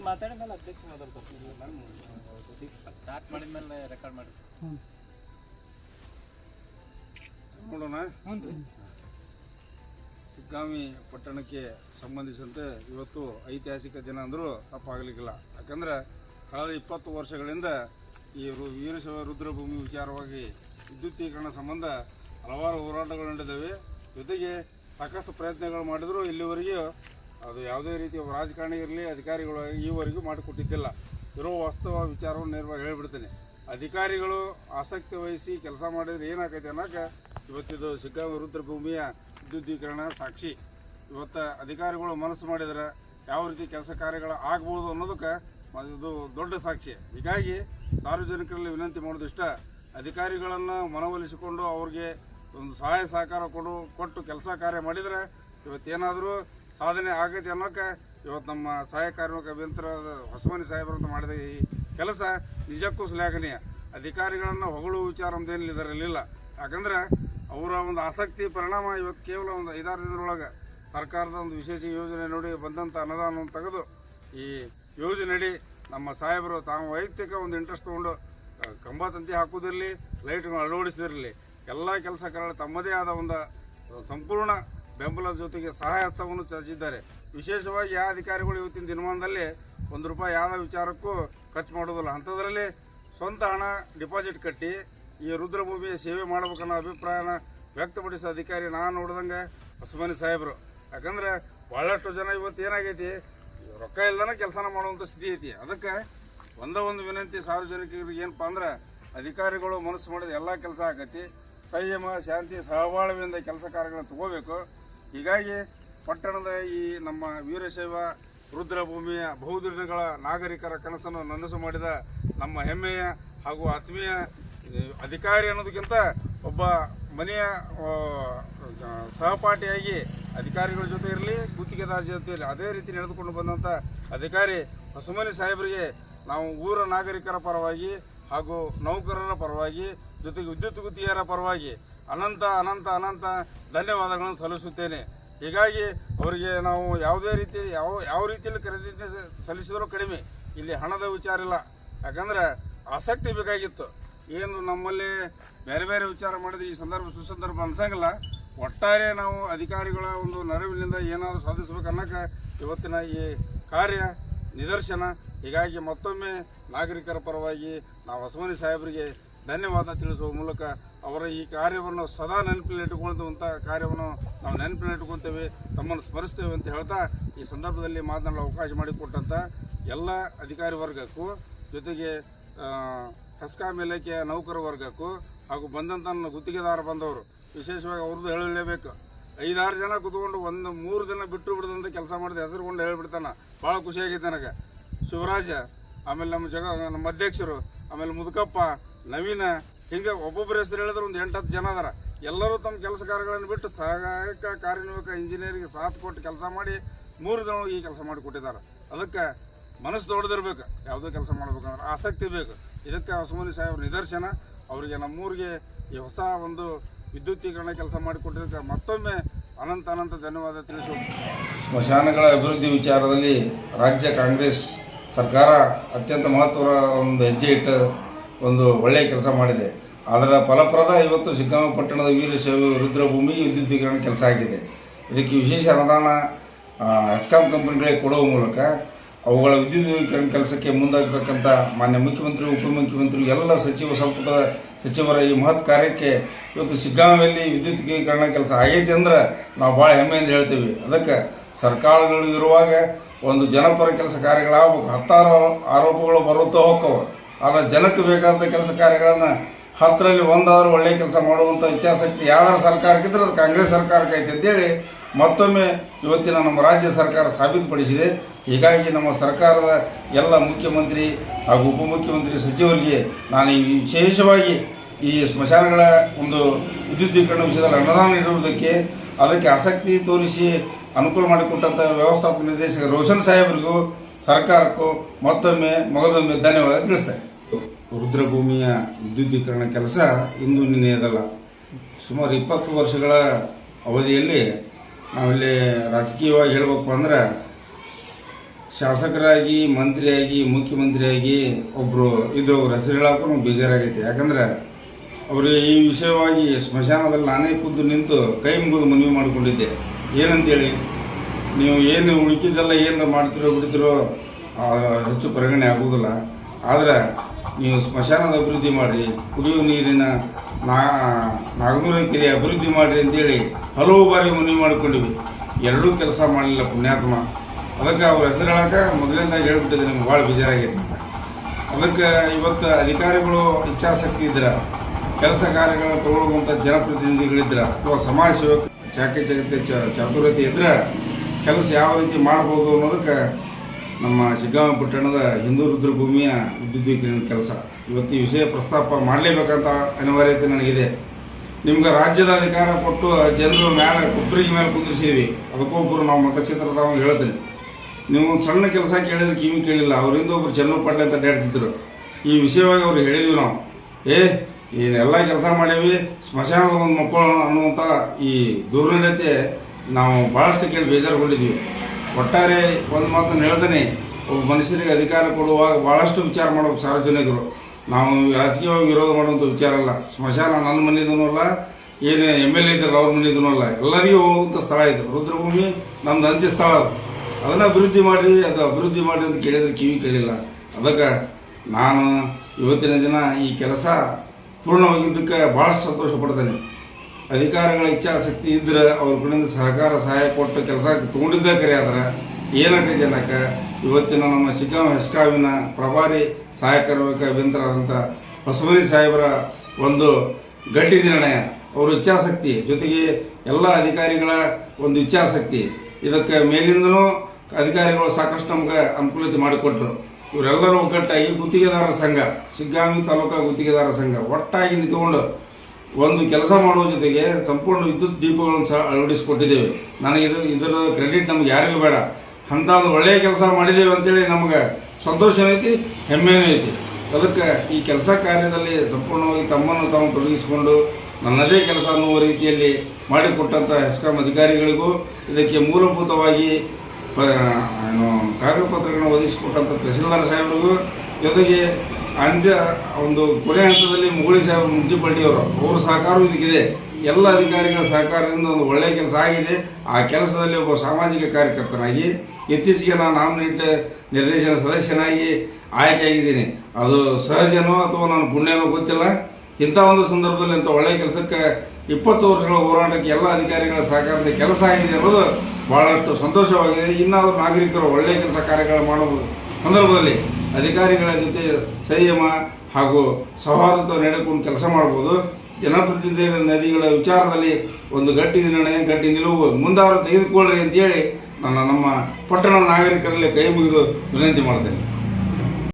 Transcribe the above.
ನೀವು ಮಾತಾಡಿದ ಮೇಲೆ ಅಧ್ಯಕ್ಷ ಮಾತಾಡ್ತಾರೆ. ಸ್ಟಾರ್ಟ್ ಮಾಡಿದ ಮೇಲೆ ರೆಕಾರ್ಡ್ ಮಾಡಿ ನೋಡೋಣ ಸಿಗ್ಗಾಮಿ ಪಟ್ಟಣಕ್ಕೆ ಸಂಬಂಧಿಸಿದಂತೆ ಇವತ್ತು ಐತಿಹಾಸಿಕ ದಿನ ಅಂದರೂ ತಪ್ಪಾಗಲಿಕ್ಕಿಲ್ಲ. ಯಾಕಂದರೆ ಕಳೆದ ಇಪ್ಪತ್ತು ವರ್ಷಗಳಿಂದ ಈ ವೀರಶವ ವೀರಶೈವ ರುದ್ರಭೂಮಿ ವಿಚಾರವಾಗಿ ವಿದ್ಯುತ್ತೀಕರಣ ಸಂಬಂಧ ಹಲವಾರು ಹೋರಾಟಗಳು ನಡೆದಿವೆ. ಜೊತೆಗೆ ಸಾಕಷ್ಟು ಪ್ರಯತ್ನಗಳು ಮಾಡಿದರೂ ಇಲ್ಲಿವರೆಗೂ ಅದು ಯಾವುದೇ ರೀತಿಯ ರಾಜಕಾರಣಿ ಇರಲಿ, ಅಧಿಕಾರಿಗಳು ಈವರೆಗೂ ಮಾಡಿಕೊಟ್ಟಿದ್ದಿಲ್ಲ. ಇರೋ ವಾಸ್ತವ ವಿಚಾರವನ್ನು ನೇರವಾಗಿ ಹೇಳಿಬಿಡ್ತೇನೆ. ಅಧಿಕಾರಿಗಳು ಆಸಕ್ತಿ ವಹಿಸಿ ಕೆಲಸ ಮಾಡಿದ್ರೆ ಏನಾಗೈತೆ ಅನ್ನೋಕೆ ಇವತ್ತಿದು ವಿರುದ್ಧ ರುದ್ರಭೂಮಿಯ ವಿದ್ಯುದ್ದೀಕರಣ ಸಾಕ್ಷಿ. ಇವತ್ತು ಅಧಿಕಾರಿಗಳು ಮನಸ್ಸು ಮಾಡಿದ್ರೆ ಯಾವ ರೀತಿ ಕೆಲಸ ಕಾರ್ಯಗಳು ಆಗ್ಬೋದು ಅನ್ನೋದಕ್ಕೆ ಇದು ದೊಡ್ಡ ಸಾಕ್ಷಿ. ಹೀಗಾಗಿ ಸಾರ್ವಜನಿಕರಲ್ಲಿ ವಿನಂತಿ ಮಾಡೋದಿಷ್ಟ, ಅಧಿಕಾರಿಗಳನ್ನು ಮನವೊಲಿಸಿಕೊಂಡು ಅವ್ರಿಗೆ ಒಂದು ಸಹಾಯ ಸಹಕಾರ ಕೊಡು, ಕೊಟ್ಟು ಕೆಲಸ ಕಾರ್ಯ ಮಾಡಿದರೆ ಇವತ್ತೇನಾದರೂ ಸಾಧನೆ ಆಗೈತಿ ಅನ್ನೋಕೆ ಇವತ್ತು ನಮ್ಮ ಸಹಾಯಕಾರಿ ಅಭಿಯಂತರ ಹೊಸಮನಿ ಅಂತ ಮಾಡಿದ ಈ ಕೆಲಸ ನಿಜಕ್ಕೂ ಶ್ಲಾಘನೀಯ. ಅಧಿಕಾರಿಗಳನ್ನು ಹೊಗಳು ವಿಚಾರ ಅಂತೇನಿಲ್ಲ ಇದರಲ್ಲಿಲ್ಲ. ಯಾಕಂದ್ರೆ ಅವರ ಒಂದು ಆಸಕ್ತಿ ಪರಿಣಾಮ ಇವತ್ತು ಕೇವಲ ಒಂದು ಐದಾರು ದಿನದೊಳಗೆ ಸರ್ಕಾರದ ಒಂದು ವಿಶೇಷ ಯೋಜನೆ ನೋಡಿ ಬಂದಂಥ ಅನುದಾನವನ್ನು ತೆಗೆದು ಈ ಯೋಜನೆಯಡಿ ನಮ್ಮ ಸಾಹೇಬರು ತಾವು ವೈಯಕ್ತಿಕ ಒಂದು ಇಂಟ್ರೆಸ್ಟ್ ತೊಗೊಂಡು ಕಂಬ ತಂತಿ ಹಾಕೋದಿರಲಿ ಲೈಟ್ಗಳು ಅಳವಡಿಸಿದಿರಲಿ, ಎಲ್ಲ ಕೆಲಸ ಕಾರ್ಯ ತಮ್ಮದೇ ಆದ ಒಂದು ಸಂಪೂರ್ಣ ಬೆಂಬಲದ ಜೊತೆಗೆ ಸಹಾಯ ಹಸ್ತವನ್ನು ವಿಶೇಷವಾಗಿ ಯಾವ ಅಧಿಕಾರಿಗಳು ಇವತ್ತಿನ ದಿನಮಾನದಲ್ಲಿ ಒಂದು ರೂಪಾಯಿ ಯಾವ ವಿಚಾರಕ್ಕೂ ಖರ್ಚು ಮಾಡೋದಿಲ್ಲ. ಅಂಥದ್ರಲ್ಲಿ ಸ್ವಂತ ಹಣ ಡಿಪಾಸಿಟ್ ಕಟ್ಟಿ ಈ ರುದ್ರಭೂಮಿಯ ಸೇವೆ ಮಾಡ್ಬೇಕನ್ನೋ ಅಭಿಪ್ರಾಯನ ವ್ಯಕ್ತಪಡಿಸೋ ಅಧಿಕಾರಿ ನಾನು ನೋಡ್ದಂಗೆ ಹೊಸಮನಿ ಸಾಹೇಬರು. ಯಾಕಂದ್ರೆ ಭಾಳಷ್ಟು ಜನ ಇವತ್ತು ಏನಾಗೈತಿ, ರೊಕ್ಕ ಇಲ್ದನ ಕೆಲಸನ ಮಾಡುವಂಥ ಸ್ಥಿತಿ ಐತಿ. ಅದಕ್ಕೆ ಒಂದೇ ಒಂದು ವಿನಂತಿ ಸಾರ್ವಜನಿಕರಿಗೆ ಏನಪ್ಪ ಅಂದ್ರೆ, ಅಧಿಕಾರಿಗಳು ಮನಸ್ಸು ಮಾಡಿದ ಎಲ್ಲ ಕೆಲಸ ಆಗತಿ. ಸಂಯಮ, ಶಾಂತಿ, ಸಹಬಾಳ್ವೆಯಿಂದ ಕೆಲಸ ಕಾರ್ಯಗಳನ್ನು ತಗೋಬೇಕು. ಹೀಗಾಗಿ ಪಟ್ಟಣದ ಈ ನಮ್ಮ ವೀರಶೈವ ರುದ್ರಭೂಮಿಯ ಬಹುದಿನಗಳ ನಾಗರಿಕರ ಕನಸನ್ನು ನನಸು ಮಾಡಿದ ನಮ್ಮ ಹೆಮ್ಮೆಯ ಹಾಗೂ ಆತ್ಮೀಯ ಅಧಿಕಾರಿ ಅನ್ನೋದಕ್ಕಿಂತ ಒಬ್ಬ ಮನೆಯ ಸಹಪಾಠಿಯಾಗಿ ಅಧಿಕಾರಿಗಳ ಜೊತೆ ಇರಲಿ ಗುತ್ತಿಗೆದಾರ ಜೊತೆ ಇರಲಿ, ಅದೇ ರೀತಿ ನಡೆದುಕೊಂಡು ಬಂದಂಥ ಅಧಿಕಾರಿ ಹೊಸಮನಿ ಸಾಹೇಬರಿಗೆ ನಾವು ಊರ ನಾಗರಿಕರ ಪರವಾಗಿ ಹಾಗೂ ನೌಕರರ ಪರವಾಗಿ ಜೊತೆಗೆ ವಿದ್ಯುತ್ ಗುತ್ತಿಗೆಯರ ಪರವಾಗಿ ಅನಂತ ಅನಂತ ಅನಂತ ಧನ್ಯವಾದಗಳನ್ನು ಸಲ್ಲಿಸುತ್ತೇನೆ. ಹೀಗಾಗಿ ಅವರಿಗೆ ನಾವು ಯಾವುದೇ ರೀತಿ, ಯಾವ ಯಾವ ರೀತಿಯಲ್ಲಿ ಖರೀದಿ ಸಲ್ಲಿಸಿದರೂ ಕಡಿಮೆ. ಇಲ್ಲಿ ಹಣದ ವಿಚಾರ ಇಲ್ಲ. ಯಾಕಂದ್ರೆ ಆಸಕ್ತಿ ಬೇಕಾಗಿತ್ತು. ಏನು ನಮ್ಮಲ್ಲಿ ಬೇರೆ ಬೇರೆ ವಿಚಾರ ಮಾಡಿದ ಈ ಸಂದರ್ಭ, ಸುಸಂದರ್ಭ ಅನ್ಸಂಗಿಲ್ಲ. ಒಟ್ಟಾರೆ ನಾವು ಅಧಿಕಾರಿಗಳ ಒಂದು ನೆರವಿನಿಂದ ಏನಾದರೂ ಸಾಧಿಸಬೇಕು ಅನ್ನೋಕೆ ಇವತ್ತಿನ ಈ ಕಾರ್ಯ ನಿದರ್ಶನ. ಹೀಗಾಗಿ ಮತ್ತೊಮ್ಮೆ ನಾಗರಿಕರ ಪರವಾಗಿ ನಾವು ಹೊಸಮನಿ ಸಾಹೇಬರಿಗೆ ಧನ್ಯವಾದ ತಿಳಿಸುವ ಮೂಲಕ ಅವರ ಈ ಕಾರ್ಯವನ್ನು ಸದಾ ನೆನಪಿನಲ್ಲಿ ಇಟ್ಟುಕೊಳ್ಳುವಂಥ ಕಾರ್ಯವನ್ನು ನಾವು ನೆನಪಿನಲ್ಲಿ ಇಟ್ಟುಕೊಳ್ತೇವೆ ತಮ್ಮನ್ನು ಸ್ಮರಿಸ್ತೇವೆ ಅಂತ ಹೇಳ್ತಾ ಈ ಸಂದರ್ಭದಲ್ಲಿ ಮಾತನಾಡಲು ಅವಕಾಶ ಮಾಡಿಕೊಟ್ಟಂಥ ಎಲ್ಲ ಅಧಿಕಾರಿ ವರ್ಗಕ್ಕೂ, ಜೊತೆಗೆ ಹೆಸ್ಕಾಂ ಇಲಾಖೆಯ ನೌಕರ ವರ್ಗಕ್ಕೂ ಹಾಗೂ ಬಂದಂಥ ನನ್ನ ಗುತ್ತಿಗೆದಾರ ಬಂದವರು, ವಿಶೇಷವಾಗಿ ಅವ್ರದ್ದು ಹೇಳಲೇಬೇಕು. ಐದಾರು ಜನ ಕುತ್ಕೊಂಡು ಒಂದು ಮೂರು ದಿನ ಬಿಟ್ಟು ಬಿಡದಂತ ಕೆಲಸ ಮಾಡಿದ ಹೆಸರುಕೊಂಡು ಹೇಳಿಬಿಡ್ತಾನೆ. ಭಾಳ ಖುಷಿಯಾಗಿತ್ತು ನನಗೆ. ಶಿವರಾಜ, ಆಮೇಲೆ ನಮ್ಮ ಜಗ, ನಮ್ಮ ಅಧ್ಯಕ್ಷರು, ಆಮೇಲೆ ಮುದುಕಪ್ಪ ನವೀನ, ಹಿಂಗೆ ಒಬ್ಬೊಬ್ಬರ ಹೆಸರು ಹೇಳಿದ್ರೆ ಒಂದು ಎಂಟು ಹತ್ತು ಜನ ಅದಾರ. ಎಲ್ಲರೂ ತಮ್ಮ ಕೆಲಸ ಕಾರ್ಯಗಳನ್ನು ಬಿಟ್ಟು ಸಹಾಯಕ, ಕಾರ್ಯನಿರ್ವಾಹಕ, ಇಂಜಿನಿಯರಿಗೆ ಸಾಥ್ ಕೊಟ್ಟು ಕೆಲಸ ಮಾಡಿ ಮೂರು ದಿನ ಈ ಕೆಲಸ ಮಾಡಿ ಕೊಟ್ಟಿದ್ದಾರೆ. ಅದಕ್ಕೆ ಮನಸ್ಸು ದೊಡ್ಡದಿರ್ಬೇಕು. ಯಾವುದೋ ಕೆಲಸ ಮಾಡ್ಬೇಕಂದ್ರೆ ಆಸಕ್ತಿ ಬೇಕು. ಇದಕ್ಕೆ ಹೊಸಮನಿ ಸಾಹೇಬ್ರ ನಿದರ್ಶನ. ಅವರಿಗೆ ನಮ್ಮೂರಿಗೆ ಈ ಹೊಸ ಒಂದು ವಿದ್ಯುತ್ತೀಕರಣ ಕೆಲಸ ಮಾಡಿಕೊಟ್ಟಿದ್ದಕ್ಕೆ ಮತ್ತೊಮ್ಮೆ ಅನಂತ ಅನಂತ ಧನ್ಯವಾದ ತಿಳಿಸು. ಸ್ಮಶಾನಗಳ ಅಭಿವೃದ್ಧಿ ವಿಚಾರದಲ್ಲಿ ರಾಜ್ಯ ಕಾಂಗ್ರೆಸ್ ಸರ್ಕಾರ ಅತ್ಯಂತ ಮಹತ್ವದ ಒಂದು ಹೆಜ್ಜೆ ಇಟ್ಟು ಒಂದು ಒಳ್ಳೆಯ ಕೆಲಸ ಮಾಡಿದೆ. ಅದರ ಫಲಪ್ರದ ಇವತ್ತು ಶ್ರೀಕಾಮಪಟ್ಟಣದ ವೀರಶೈವ ರುದ್ರಭೂಮಿ ವಿದ್ಯುದ್ದೀಕರಣ ಕೆಲಸ ಆಗಿದೆ. ಇದಕ್ಕೆ ವಿಶೇಷ ಅನುದಾನ ಎಸ್ಕಾಂ ಕಂಪನಿಗಳಿಗೆ ಕೊಡುವ ಮೂಲಕ ಅವುಗಳ ವಿದ್ಯುದ್ದೀಕರಣ ಕೆಲಸಕ್ಕೆ ಮುಂದಾಗತಕ್ಕಂಥ ಮಾನ್ಯ ಮುಖ್ಯಮಂತ್ರಿ, ಉಪಮುಖ್ಯಮಂತ್ರಿ, ಎಲ್ಲ ಸಚಿವ ಸಂಪುಟದ ಸಚಿವರ ಈ ಮಹತ್ ಕಾರ್ಯಕ್ಕೆ ಇವತ್ತು ಶಿಗ್ಗಾಂವಿಯಲ್ಲಿ ವಿದ್ಯುದ್ದೀಕರಣ ಕೆಲಸ ಆಗೈತೆ ಅಂದ್ರೆ ನಾವು ಭಾಳ ಹೆಮ್ಮೆಯಿಂದ ಹೇಳ್ತೀವಿ. ಅದಕ್ಕೆ ಸರ್ಕಾರಗಳು ಇರುವಾಗ ಒಂದು ಜನಪರ ಕೆಲಸ ಕಾರ್ಯಗಳಾಗಬೇಕು. ಹತ್ತಾರು ಆರೋಪಗಳು ಬರುತ್ತಾ ಹೋಕ್ಕವು ಆದರೆ ಜನಕ್ಕೆ ಬೇಕಾದ ಕೆಲಸ ಕಾರ್ಯಗಳನ್ನು ಹತ್ತರಲ್ಲಿ ಒಂದಾದರೂ ಒಳ್ಳೆಯ ಕೆಲಸ ಮಾಡುವಂಥ ಇಚ್ಛಾಶಕ್ತಿ ಯಾವ್ದಾರು ಸರ್ಕಾರಕ್ಕಿದ್ರೆ ಅದು ಕಾಂಗ್ರೆಸ್ ಸರ್ಕಾರಕ್ಕೆ ಐತೆ ಅಂತೇಳಿ ಮತ್ತೊಮ್ಮೆ ಇವತ್ತಿನ ನಮ್ಮ ರಾಜ್ಯ ಸರ್ಕಾರ ಸಾಬೀತುಪಡಿಸಿದೆ. ಹೀಗಾಗಿ ನಮ್ಮ ಸರ್ಕಾರದ ಎಲ್ಲ ಮುಖ್ಯಮಂತ್ರಿ ಹಾಗೂ ಉಪಮುಖ್ಯಮಂತ್ರಿ ಸಚಿವರಿಗೆ ನಾನು ಈ ವಿಶೇಷವಾಗಿ ಈ ಸ್ಮಶಾನಗಳ ಒಂದು ವಿದ್ಯುದ್ದೀಕರಣ ವಿಷಯದಲ್ಲಿ ಅನುದಾನ ನೀಡುವುದಕ್ಕೆ ಅದಕ್ಕೆ ಆಸಕ್ತಿ ತೋರಿಸಿ ಅನುಕೂಲ ಮಾಡಿಕೊಟ್ಟಂಥ ವ್ಯವಸ್ಥಾಪಕ ನಿರ್ದೇಶಕ ರೋಷನ್ ಸಾಹೇಬರಿಗೂ ಸರ್ಕಾರಕ್ಕೂ ಮತ್ತೊಮ್ಮೆ ಮಗದೊಮ್ಮೆ ಧನ್ಯವಾದ ತಿಳಿಸ್ತೇನೆ. ರುದ್ರಭೂಮಿಯ ವಿದ್ಯುದೀಕರಣ ಕೆಲಸ ಇಂದು ನಿನ್ನೆಯದಲ್ಲ. ಸುಮಾರು ಇಪ್ಪತ್ತು ವರ್ಷಗಳ ಅವಧಿಯಲ್ಲಿ ನಾವಿಲ್ಲಿ ರಾಜಕೀಯವಾಗಿ ಹೇಳಬೇಕು ಅಂದ್ರೆ ಶಾಸಕರಾಗಿ, ಮಂತ್ರಿಯಾಗಿ, ಮುಖ್ಯಮಂತ್ರಿಯಾಗಿ ಒಬ್ಬರು ಅವ್ರ ಹೆಸರು ಹೇಳಕ್ಕೂ ನಮ್ಗೆ ಬೇಜಾರಾಗೈತೆ. ಯಾಕಂದ್ರೆ ಅವರು ಈ ವಿಷಯವಾಗಿ ಸ್ಮಶಾನದಲ್ಲಿ ನಾನೇ ಖುದ್ದು ನಿಂತು ಕೈ ಮುಗಿದು ಮನವಿ ಮಾಡಿಕೊಂಡಿದ್ದೆ. ಏನಂತೇಳಿ? ನೀವು ಏನು ಉಳಿಕಿದ್ದೆಲ್ಲ, ಏನು ಮಾಡ್ತಿರೋ, ಬಿಡ್ತಿರೋ ಹೆಚ್ಚು ಪರಿಗಣನೆ ಆಗೋದಿಲ್ಲ. ಆದರೆ ನೀವು ಸ್ಮಶಾನದ ಅಭಿವೃದ್ಧಿ ಮಾಡಿರಿ, ಕುಡಿಯುವ ನೀರಿನ ನಾ ನಾಗನೂರ ಕೆರೆ ಅಭಿವೃದ್ಧಿ ಮಾಡಿರಿ ಅಂತೇಳಿ ಹಲವು ಬಾರಿ ಮನವಿ ಮಾಡಿಕೊಂಡಿವಿ. ಎರಡೂ ಕೆಲಸ ಮಾಡಲಿಲ್ಲ ಪುಣ್ಯಾತ್ಮ. ಅದಕ್ಕೆ ಅವ್ರ ಹೆಸರು ಹೇಳಕ್ಕೆ ಮೊದಲಿಂದಾಗಿ ಹೇಳ್ಬಿಟ್ಟಿದ್ರೆ ನಿಮ್ಗೆ ಭಾಳ ಬೇಜಾರಾಗೈತೆ. ಅದಕ್ಕೆ ಇವತ್ತು ಅಧಿಕಾರಿಗಳು ಇಚ್ಛಾಸಕ್ತಿ ಇದ್ರೆ, ಕೆಲಸ ಕಾರ್ಯಗಳನ್ನು ತಗೊಳ್ಳುವಂಥ ಜನಪ್ರತಿನಿಧಿಗಳಿದ್ರೆ, ಅಥವಾ ಸಮಾಜ ಸೇವಕ, ಚಾಕಿ, ಚಾಕೆ, ಚತುರತೆ ಇದ್ರೆ, ಕೆಲಸ ಯಾವ ರೀತಿ ಮಾಡ್ಬೋದು ಅನ್ನೋದಕ್ಕೆ ನಮ್ಮ ಶಿಗ್ಗಾಂವ ಪಟ್ಟಣದ ಹಿಂದೂ ರುದ್ರಭೂಮಿಯ ವಿದ್ಯುದ್ದೀಕರಣ ಕೆಲಸ. ಇವತ್ತು ಈ ವಿಷಯ ಪ್ರಸ್ತಾಪ ಮಾಡಲೇಬೇಕಂತ ಅನಿವಾರ್ಯತೆ ನನಗಿದೆ. ನಿಮ್ಗೆ ರಾಜ್ಯದ ಅಧಿಕಾರ ಕೊಟ್ಟು ಜನರು ಮೇಲೆ ಕೊಬ್ಬರಿಗೆ ಮೇಲೆ ಕುಂದಿರಿಸಿದ್ವಿ. ಅದಕ್ಕೊಬ್ಬರು ನಾವು ಮತಕ್ಷೇತ್ರದ ಹೇಳ್ತೀನಿ ನೀವು ಸಣ್ಣ ಕೆಲಸ ಕೇಳಿದ್ರೆ ಕಿವಿ ಕೇಳಿಲ್ಲ. ಅವರಿಂದ ಒಬ್ರು ಚೆನ್ನು ಪಾಟ್ಲೆ ಅಂತ ಹೇಳ್ತಿದ್ರು ಈ ವಿಷಯವಾಗಿ ಅವ್ರು ಹೇಳಿದ್ವಿ ನಾವು. ಏ, ಏನೆಲ್ಲ ಕೆಲಸ ಮಾಡೀವಿ? ಸ್ಮಶಾನದ ಒಂದು ಮಕ್ಕಳು ಅನ್ನುವಂಥ ಈ ದುರ್ನಡತೆ ನಾವು ಭಾಳಷ್ಟು ಕೇಳಿ ಬೇಜಾರುಗೊಂಡಿದ್ವಿ ಒಟ್ಟಾರೆ ಒಂದು ಮಾತನ್ನು ಹೇಳ್ದೇನೆ ಒಬ್ಬ ಮನುಷ್ಯರಿಗೆ ಅಧಿಕಾರ ಕೊಡುವಾಗ ಭಾಳಷ್ಟು ವಿಚಾರ ಮಾಡಬೇಕು ಸಾರ್ವಜನಿಕರು. ನಾವು ರಾಜಕೀಯವಾಗಿ ವಿರೋಧ ಮಾಡುವಂಥ ವಿಚಾರ ಅಲ್ಲ. ಸ್ಮಶಾನ ನನ್ನ ಮನೆಯದೂ ಅಲ್ಲ, ಏನು ಎಂ ಎಲ್ ಎ ಇದ್ದಾರೆ ಅವ್ರ ಮನೆಯದೂ ಅಲ್ಲ. ಎಲ್ಲರಿಗೂ ಹೋಗುವಂಥ ಸ್ಥಳ ಇದು. ರುದ್ರಭೂಮಿ ನಮ್ಮದು ಅಂತ್ಯ ಸ್ಥಳ ಅದು. ಅದನ್ನು ಅಭಿವೃದ್ಧಿ ಮಾಡಿ ಅದು ಅಭಿವೃದ್ಧಿ ಮಾಡಿ ಅಂತ ಕೇಳಿದ್ರೆ ಕಿವಿ ಕೇಳಿಲ್ಲ. ಅದಕ್ಕೆ ನಾನು ಇವತ್ತಿನ ದಿನ ಈ ಕೆಲಸ ಪೂರ್ಣವಾಗಿದ್ದಕ್ಕೆ ಭಾಳಷ್ಟು ಸಂತೋಷ ಪಡ್ತೇನೆ. ಅಧಿಕಾರಿಗಳ ಇಚ್ಛಾಶಕ್ತಿ ಇದ್ರೆ ಅವ್ರ ಕಡೆಯಿಂದ ಸಹಕಾರ, ಸಹಾಯ ಕೊಟ್ಟು ಕೆಲಸ ತೊಗೊಂಡಿದ್ದೇ ಕರೆ ಆದ್ರೆ ಏನಾಗೈತೆ ಅನ್ನಕ್ಕೆ ಇವತ್ತಿನ ನಮ್ಮ ಶಿಕಾಮ ಹೆಸ್ಕಾವಿನ ಪ್ರಭಾರಿ ಸಹಾಯಕ ಅಭಿಯಂತರಾದಂಥ ಬಸವರಿ ಸಾಹೇಬರ ಒಂದು ಗಡ್ಡಿ ನಿರ್ಣಯ ಅವ್ರ ಇಚ್ಛಾಶಕ್ತಿ, ಜೊತೆಗೆ ಎಲ್ಲ ಅಧಿಕಾರಿಗಳ ಒಂದು ಇಚ್ಛಾಶಕ್ತಿ. ಇದಕ್ಕೆ ಮೇಲಿಂದನೂ ಅಧಿಕಾರಿಗಳು ಸಾಕಷ್ಟು ನಮ್ಗೆ ಅನುಕೂಲತೆ ಮಾಡಿಕೊಟ್ರು. ಇವರೆಲ್ಲರೂ ಒಗ್ಗಟ್ಟಾಗಿ ಗುತ್ತಿಗೆದಾರರ ಸಂಘ, ಶಿಗ್ಗಾಂವಿ ತಾಲೂಕಾ ಗುತ್ತಿಗೆದಾರರ ಸಂಘ ಒಟ್ಟಾಗಿ ನಿಂತುಕೊಂಡು ಒಂದು ಕೆಲಸ ಮಾಡುವ ಜೊತೆಗೆ ಸಂಪೂರ್ಣ ವಿದ್ಯುತ್ ದೀಪಗಳನ್ನು ಸಹ ಅಳವಡಿಸಿಕೊಟ್ಟಿದ್ದೇವೆ. ನನಗೆ ಇದು ಇದರ ಕ್ರೆಡಿಟ್ ನಮ್ಗೆ ಯಾರಿಗೂ ಬೇಡ. ಅಂಥ ಒಂದು ಒಳ್ಳೆಯ ಕೆಲಸ ಮಾಡಿದ್ದೇವೆ ಅಂತೇಳಿ ನಮಗೆ ಸಂತೋಷನೂ ಐತಿ ಹೆಮ್ಮೆಯೂ ಐತಿ. ಅದಕ್ಕೆ ಈ ಕೆಲಸ ಕಾರ್ಯದಲ್ಲಿ ಸಂಪೂರ್ಣವಾಗಿ ತಮ್ಮನ್ನು ತಾವು ತೊಡಗಿಸಿಕೊಂಡು ನನ್ನದೇ ಕೆಲಸ ಅನ್ನುವ ರೀತಿಯಲ್ಲಿ ಮಾಡಿಕೊಟ್ಟಂಥ ಹೆಸ್ಕಾಂ ಅಧಿಕಾರಿಗಳಿಗೂ ಇದಕ್ಕೆ ಮೂಲಭೂತವಾಗಿ, ಪ ಏನು ಕಾಗದಪತ್ರಗಳನ್ನು ಒದಗಿಸಿಕೊಟ್ಟಂಥ ತಹಸೀಲ್ದಾರ್ ಸಾಹೇಬರಿಗೂ ಜೊತೆಗೆ ಅಂತ್ಯ ಒಂದು ಕೊನೆ ಹಂತದಲ್ಲಿ ಮುಗುಳಿ ಸಾಹೇಬ್ ಮುನ್ಸಿಪಾಲ್ಟಿಯವರು, ಅವರ ಸಹಕಾರವೂ ಇದಕ್ಕಿದೆ. ಎಲ್ಲ ಅಧಿಕಾರಿಗಳ ಸಹಕಾರದಿಂದ ಒಂದು ಒಳ್ಳೆಯ ಕೆಲಸ ಆಗಿದೆ. ಆ ಕೆಲಸದಲ್ಲಿ ಒಬ್ಬ ಸಾಮಾಜಿಕ ಕಾರ್ಯಕರ್ತನಾಗಿ, ಇತ್ತೀಚೆಗೆ ನಾನು ನಾಮಿನೇಟ್ ನಿರ್ದೇಶನ ಸದಸ್ಯನಾಗಿ ಆಯ್ಕೆಯಾಗಿದ್ದೀನಿ. ಅದು ಸಹಜನೋ ಅಥವಾ ನಾನು ಪುಣ್ಯನೋ ಗೊತ್ತಿಲ್ಲ. ಇಂಥ ಒಂದು ಸಂದರ್ಭದಲ್ಲಿ ಇಂಥ ಒಳ್ಳೆಯ ಕೆಲಸಕ್ಕೆ ಇಪ್ಪತ್ತು ವರ್ಷಗಳ ಹೋರಾಟಕ್ಕೆ ಎಲ್ಲ ಅಧಿಕಾರಿಗಳ ಸಹಕಾರದ ಕೆಲಸ ಆಗಿದೆ ಅನ್ನೋದು ಭಾಳಷ್ಟು ಸಂತೋಷವಾಗಿದೆ. ಇನ್ನಾದರೂ ನಾಗರಿಕರು ಒಳ್ಳೆಯ ಕೆಲಸ ಕಾರ್ಯಗಳು ಮಾಡುವ ಸಂದರ್ಭದಲ್ಲಿ ಅಧಿಕಾರಿಗಳ ಜೊತೆ ಸಂಯಮ ಹಾಗೂ ಸೌಹಾರ್ದತೆ ನಡೆಕೊಂಡು ಕೆಲಸ ಮಾಡ್ಬೋದು. ಜನಪ್ರತಿನಿಧಿಗಳ ನದಿಗಳ ವಿಚಾರದಲ್ಲಿ ಒಂದು ಗಟ್ಟಿ ನಿರ್ಣಯ, ಗಟ್ಟಿ ನಿಲುವು ಮುಂದಾರು ತೆಗೆದುಕೊಳ್ಳ್ರಿ ಅಂತೇಳಿ ನನ್ನ ನಮ್ಮ ಪಟ್ಟಣದ ನಾಗರಿಕರಲ್ಲಿ ಕೈ ಮುಗಿದು ವಿನಂತಿ ಮಾಡ್ತೇನೆ.